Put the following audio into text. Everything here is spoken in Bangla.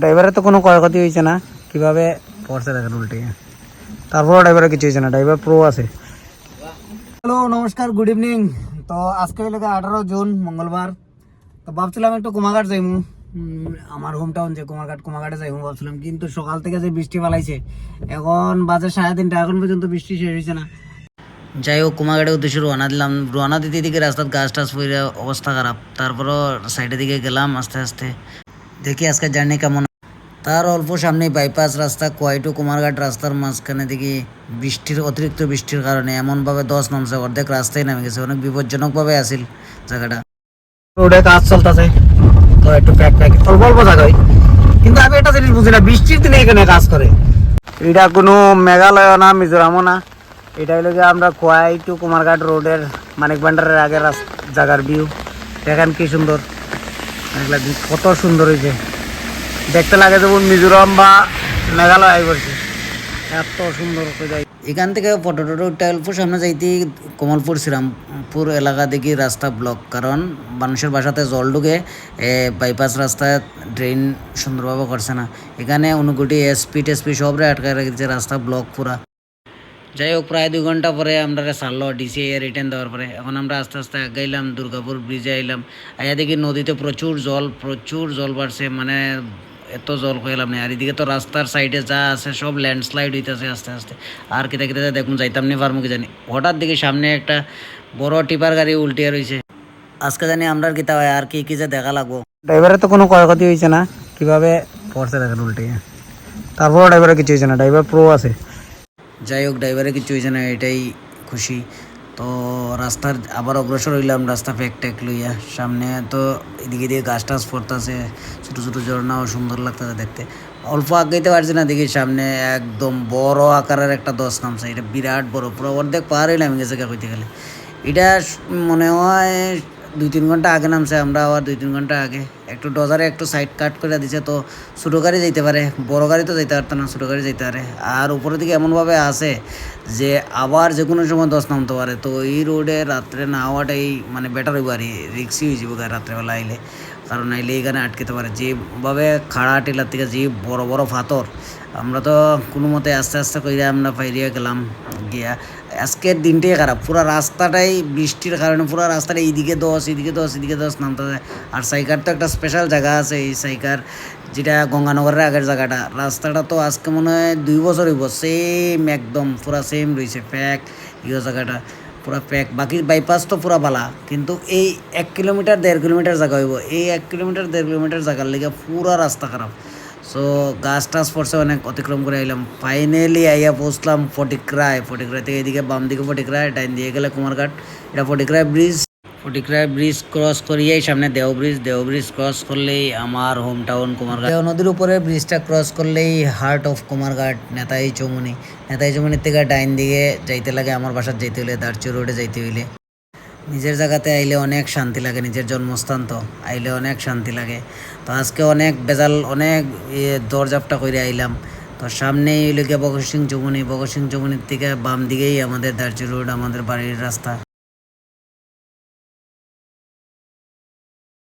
ড্রাইভারের তো কোনো ক্ষয়ক্ষতি হয়েছে না। কীভাবে? পড়ছে দেখেন উল্টে। তারপরও ড্রাইভারের কিছু হয়েছে না ড্রাইভার প্রো আছে। হ্যালো নমস্কার গুড ইভিনিং তো আজকে হইলে আঠারো জুন মঙ্গলবার। তো ভাবছিলাম একটু কুমাঘাট যাইমু। আমার হোম টাউন যে কুমারঘাট কুমাঘাটে যাইমু ভাবছিলাম। কিন্তু সকাল থেকে যে বৃষ্টি পালাইছে এখন বাজে সাড়ে তিনটা এখন পর্যন্ত বৃষ্টি শেষ হয়েছে না। যাই হোক কুমাঘাটের উদ্দেশ্যে রোয়ানা দিলাম। রোয়ানা দিতে দিকে রাস্তার গাছ টাছ পড়ে অবস্থা খারাপ। তারপরও সাইডের দিকে গেলাম আস্তে আস্তে। দেখি আজকে জার্নি কেমন তার অল্প সামনে বাইপাস রাস্তা কোয়াই টু কুমারঘাট রাস্তার মাঝখানে দেখি বৃষ্টির অতিরিক্ত বৃষ্টির কারণে এমনভাবে দশ নামছে অর্ধেক রাস্তায় নেমে গেছে। অনেক বিপজ্জনকভাবে আসিল জায়গাটা। রোডে কাজ চলতেছে। তো একটু প্যাক প্যাক অল্প অল্প জায়গায় কিন্তু আমি একটা জিনিস বুঝি না বৃষ্টির দিনে এখানে কাজ করে। এটা কোনো মেঘালয় না মিজোরামও না। এটা হলো যে আমরা কোয়াই টু কুমারঘাট রোডের মানিক ভান্ডারের আগের জায়গার ভিউ দেখেন কি সুন্দর। কত সুন্দর হয়েছে দেখতে লাগে যেমন মিজোরাম বা মেঘালয় আই পড়ছে এত সুন্দর এখান থেকে ফটো টটো অল্প সামনে যাইতে কমলপুর, শ্রীরামপুর এলাকা দেখি রাস্তা ব্লক কারণ মানুষের বাসাতে জল ঢুকে বাইপাস রাস্তায় ড্রেন সুন্দরভাবে করছে না। এখানে অনুকুটি এসপি টেসপি সবরে আটকায় রেখেছে, রাস্তা ব্লক পুরা। যাই হোক, প্রায় দুই ঘণ্টা পরে আমরা সারলো ডিসিআই রিটার্ন দেওয়ার পরে। এখন আমরা আস্তে আস্তে আগাইলাম দুর্গাপুর ব্রিজে আইলাম। আইয়া দেখি নদীতে প্রচুর জল প্রচুর জল বাড়ছে মানে এত জল হইলাম না। আর এদিকে তো রাস্তার সাইডে যা আছে সব ল্যান্ডস্লাইড হইতেছে আস্তে আস্তে। আর কেটে কেটে দেখুন যাইতাম নি পারব কি জানি। হঠাৎ দেখি সামনে একটা বড় টিপার গাড়ি উল্টিয়ে রয়েছে আজকে জানি আমরা কিতা হয় আর কি কি যে দেখা লাগবো। ড্রাইভারের তো কোনো ক্ষয়ক্ষতি হয়েছে না। কীভাবে পড়ছে দেখেন উল্টে। তারপরও ড্রাইভারের কিছু হয়েছে না ড্রাইভার প্রো আছে। যাই হোক ড্রাইভারে কিছু হয়েছে না এটাই খুশি। তো রাস্তার আবার অগ্রসর হইলাম, রাস্তা ফেক টেক লইয়া। সামনে তো এদিকে দিয়ে গাছ টাছ পড়তেছে, ছোটো ছোটো ঝর্ণাও সুন্দর লাগতেছে দেখতে। অল্প আগাইতে পারছি না দেখি, সামনে একদম বড় আকারের একটা দশ নামছে, এটা বিরাট বড়, পুরো অর্ধেক পার হইলাম গেছে কইতে গেলে। এটা মনে হয় দুই তিন ঘণ্টা আগে নামছে, আমরা আবার দুই তিন ঘণ্টা আগে। একটু ডজারে একটু সাইড কাট করে দিছে তো ছোটো গাড়ি যাইতে পারে, বড় গাড়ি তো যাইতে পারতো না, ছোটো গাড়ি যাইতে পারে। আর উপরের দিকে এমনভাবে আছে যে আবার যে কোনো সময় দশ নামতে পারে, তো এই রোডে রাত্রে না হওয়াটাই মানে বেটার হইব আর রিক্সি হয়ে যাব রাত্রেবেলা আইলে। কারণ আইলে এখানে আটকেতে পারে। যেভাবে খাড়া টেলার থেকে যে বড় বড় ফাতর, আমরা তো কোনো মতে আস্তে আস্তে করে আমরা ফাইরিয়ে গেলাম। গিয়া, আজকের দিনটাই খারাপ। পুরো রাস্তাটাই বৃষ্টির কারণে, পুরো রাস্তাটা এইদিকে দশ এদিকে দশ এদিকে দশ নামতে আর সাইকার তো একটা স্পেশাল জায়গা আছে এই সাইকার, যেটা গঙ্গানগরের আগের জায়গাটা। রাস্তাটা তো আজকে মনে হয় দুই বছর হইব সেম একদম, পুরা সেম রয়েছে প্যাক ইয়ে জায়গাটা, পুরা প্যাক বাকি বাইপাস তো পুরা বালা, কিন্তু এই এক কিলোমিটার দেড় কিলোমিটার জায়গা হইব। এই এক কিলোমিটার দেড় কিলোমিটার জায়গার লেগে পুরা রাস্তা খারাপ। সো গাছ পড়ছে অনেক অতিক্রম করে আইলাম। ফাইনালি আইয়া পৌঁছলাম ফটিকরায়। ফটিকরায় থেকে এদিকে বাম দিকে ফটিকরায়, ডাইন দিয়ে গেলে কুমারঘাট। এটা Fatikroy bridge Fatikroy bridge cross করিয়েই সামনে দেও ব্রিজ দেও ব্রিজ ক্রস করলেই আমার হোম টাউন কুমারঘাট। দেও নদীর উপরে ব্রিজটা ক্রস করলেই হার্ট অফ কুমারঘাট নেতাই চৌমুনি। নেতাই চৌমুনির থেকে ডাইন দিকে যাইতে লাগে, আমার বাসার যাইতে হইলে দারচু রোডে যাইতে হইলে। নিজের জায়গাতে আইলে অনেক শান্তি লাগে, নিজের জন্মস্থান তো আইলে অনেক শান্তি লাগে। তো আজকে অনেক বেজাল, অনেক ইয়ে দরজাপটা করে আইলাম। তো সামনেই হইলে গিয়ে বগত সিং যমুনি ভগৎ সিং যমুনির থেকে বাম দিকেই আমাদের দার্জিলিং রোড, আমাদের বাড়ির রাস্তা।